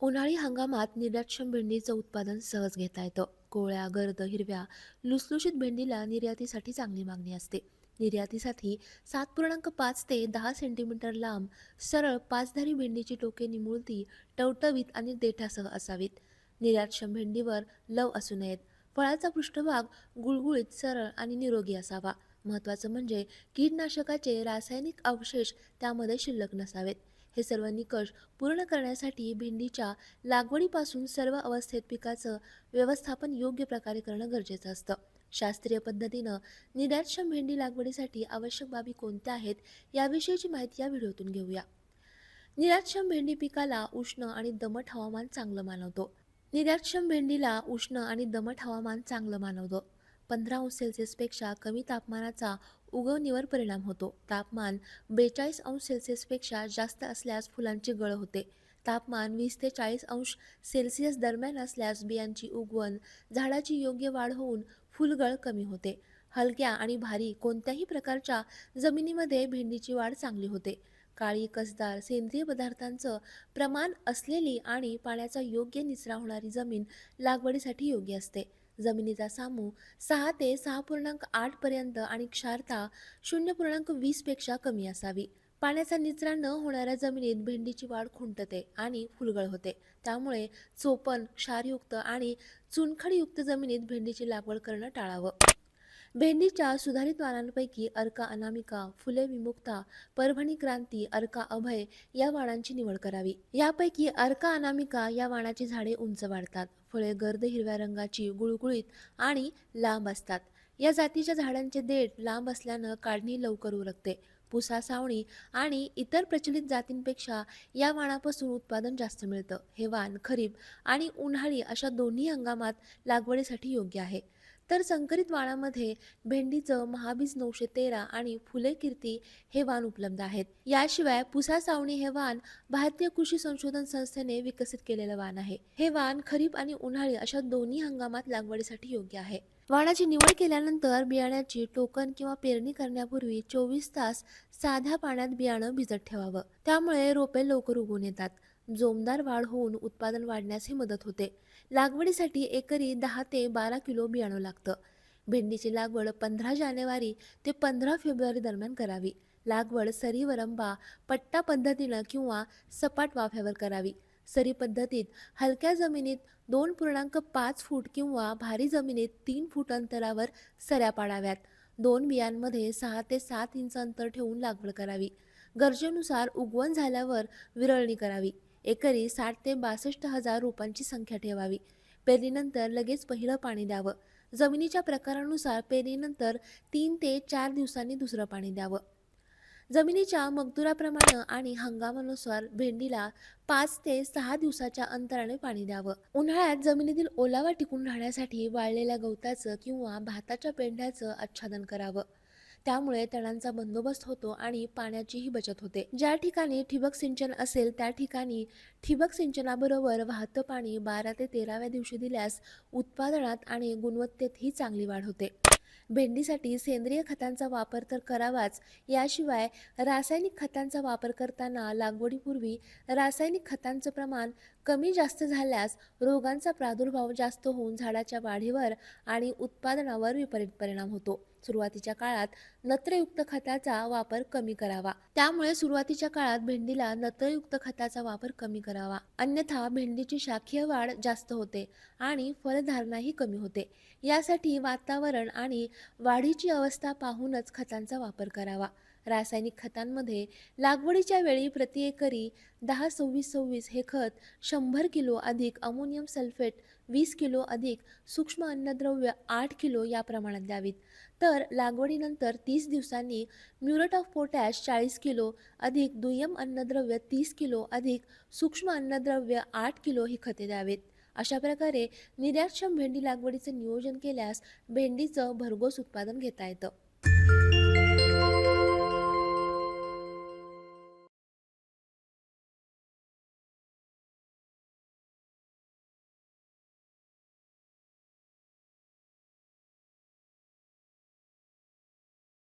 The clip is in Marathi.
उन्हाळी हंगामात निर्यातक्षम भेंडीचं उत्पादन सहज घेता येतं. कोवळ्या गर्द हिरव्या लुसलुशीत भेंडीला निर्यातीसाठी चांगली मागणी असते. निर्यातीसाठी सात पूर्णांक पाच ते दहा सेंटीमीटर लांब सरळ पाचधारी भेंडीची टोके निमुळती टवटवीत आणि देठासह असावीत. निर्यातक्षम भेंडीवर लव असू नयेत. फळाचा पृष्ठभाग गुळगुळीत सरळ आणि निरोगी असावा. महत्त्वाचं म्हणजे कीटनाशकाचे रासायनिक अवशेष त्यामध्ये शिल्लक नसावेत. हे सर्व निकष पूर्ण करण्यासाठी भेंडीच्या लागवडीपासून सर्व अवस्थेत पिकाचं व्यवस्थापन योग्य प्रकारे करणं गरजेचं असतं. शास्त्रीय पद्धतीनं निर्यातक्षम भेंडी लागवडीसाठी आवश्यक बाबी कोणत्या आहेत याविषयीची माहिती या व्हिडिओतून घेऊया. निर्यातक्षम भेंडी पिकाला उष्ण आणि दमट हवामान चांगलं मानवतो. निर्यातक्षम भेंडीला उष्ण आणि दमट हवामान चांगलं मानवतं. पंधरा अंश सेल्सिअसपेक्षा कमी तापमानाचा उगवणीवर परिणाम होतो. तापमान बेचाळीस अंश सेल्सिअसपेक्षा जास्त असल्यास फुलांची गळ होते. तापमान वीस ते चाळीस अंश सेल्सिअस दरम्यान असल्यास बियांची उगवण झाडाची योग्य वाढ होऊन फुलगळ कमी होते. हलक्या आणि भारी कोणत्याही प्रकारच्या जमिनीमध्ये भेंडीची वाढ चांगली होते. काळी कसदार सेंद्रिय पदार्थांचं प्रमाण असलेली आणि पाण्याचा योग्य निचरा होणारी जमीन लागवडीसाठी योग्य असते. जमिनीचा सामू सहा ते सहा पूर्णांक आठपर्यंत आणि क्षारता शून्य पूर्णांक वीसपेक्षा कमी असावी. पाण्याचा निचरा न होणाऱ्या जमिनीत भेंडीची वाढ खुंटते आणि फुलगळ होते. त्यामुळे चोपन क्षारयुक्त आणि चुनखडीयुक्त जमिनीत भेंडीची लागवड करणं टाळावं. भेंडीच्या सुधारित वाणांपैकी अर्का अनामिका फुले विमुक्ता परभणी क्रांती अर्का अभय या वाणांची निवड करावी. यापैकी अर्का अनामिका या वाणाची झाडे उंच वाढतात. फळे गर्द हिरव्या रंगाची गुळगुळीत आणि लांब असतात. या जातीच्या झाडांचे देठ लांब असल्यानं काढणी लवकर उरकते. पुसा सावणी आणि इतर प्रचलित जातींपेक्षा या वाणापासून उत्पादन जास्त मिळतं. हे वाण खरीप आणि उन्हाळी अशा दोन्ही हंगामात लागवडीसाठी योग्य आहे. तर संकरित वाणामध्ये भेंडीचं महाबीज नऊशे तेरा आणि फुले कीर्ती हे वाण उपलब्ध आहेत. याशिवाय पुसा सावणी हे वाण भारतीय कृषी संशोधन संस्थेने विकसित केलेलं वाण आहे. हे वाण खरीप आणि उन्हाळी अशा दोन्ही हंगामात लागवडीसाठी योग्य आहे. वाणाची निवड केल्यानंतर बियाण्याची टोकन किंवा पेरणी करण्यापूर्वी चोवीस तास साध्या पाण्यात बियाणं भिजत ठेवावं. त्यामुळे रोपे लवकर उगवून येतात. जोमदार वाढ होऊन उत्पादन वाढण्यासही मदत होते. लागवडीसाठी एकरी दहा ते बारा किलो बियाणं लागतं. भेंडीची लागवड पंधरा जानेवारी ते पंधरा फेब्रुवारी दरम्यान करावी. लागवड सरी वरंबा पट्टा पद्धतीनं किंवा सपाट वाफ्यावर करावी. सरी पद्धतीत हलक्या जमिनीत दोन पूर्णांक पाच फूट किंवा भारी जमिनीत तीन फूट अंतरावर सऱ्या पाडाव्यात. दोन बियांमध्ये सहा ते सात इंच अंतर ठेवून लागवड करावी. गरजेनुसार उगवण झाल्यावर विरळणी करावी. एकरी साठ ते बासष्ट हजार रोपांची संख्या ठेवावी. पेरणीनंतर लगेच पहिलं पाणी द्यावं. जमिनीच्या प्रकारानुसार पेरणीनंतर तीन ते चार दिवसांनी दुसरं पाणी द्यावं. जमिनीच्या मगदुराप्रमाणे आणि हंगामानुसार भेंडीला पाच ते सहा दिवसाच्या अंतराने पाणी द्यावं. उन्हाळ्यात जमिनीतील ओलावा टिकून राहण्यासाठी वाळलेल्या गवताचं किंवा भाताच्या पेंढ्याचं आच्छादन करावं. त्यामुळे तणांचा बंदोबस्त होतो आणि पाण्याचीही बचत होते. ज्या ठिकाणी ठिबक सिंचन असेल त्या ठिकाणी ठिबक सिंचनाबरोबर वाहतं पाणी बारा ते तेराव्या दिवशी दिल्यास उत्पादनात आणि गुणवत्तेतही चांगली वाढ होते. भेंडीसाठी सेंद्रिय खतांचा वापर तर करावाच याशिवाय रासायनिक खतांचा वापर करताना लागवडीपूर्वी रासायनिक खतांचं प्रमाण कमी जास्त झाल्यास रोगांचा प्रादुर्भाव जास्त होऊन झाडाच्या वाढीवर आणि उत्पादनावर विपरीत परिणाम होतो. सुरुवातीच्या काळात नत्रयुक्त खताचा वापर कमी करावा. त्यामुळे सुरुवातीच्या काळात भेंडीला नत्रयुक्त खताचा वापर कमी करावा. अन्यथा भेंडीची शाखीय वाढ जास्त होते आणि फलधारणाही कमी होते. यासाठी वातावरण आणि वाढीची अवस्था पाहूनच खतांचा वापर करावा. रासायनिक खतांमध्ये लागवडीच्या वेळी प्रति एकरी दहा सव्वीस सव्वीस हे खत शंभर किलो अधिक अमोनियम सल्फेट वीस किलो अधिक सूक्ष्म अन्नद्रव्य आठ किलो या प्रमाणात द्यावीत. तर लागवडीनंतर तीस दिवसांनी म्युरेट ऑफ पोटॅश चाळीस किलो अधिक दुय्यम अन्नद्रव्य तीस किलो अधिक सूक्ष्म अन्नद्रव्य आठ किलो ही खते द्यावीत. अशा प्रकारे निर्यातक्षम भेंडी लागवडीचं नियोजन केल्यास भेंडीचं भरघोस उत्पादन घेता येतं.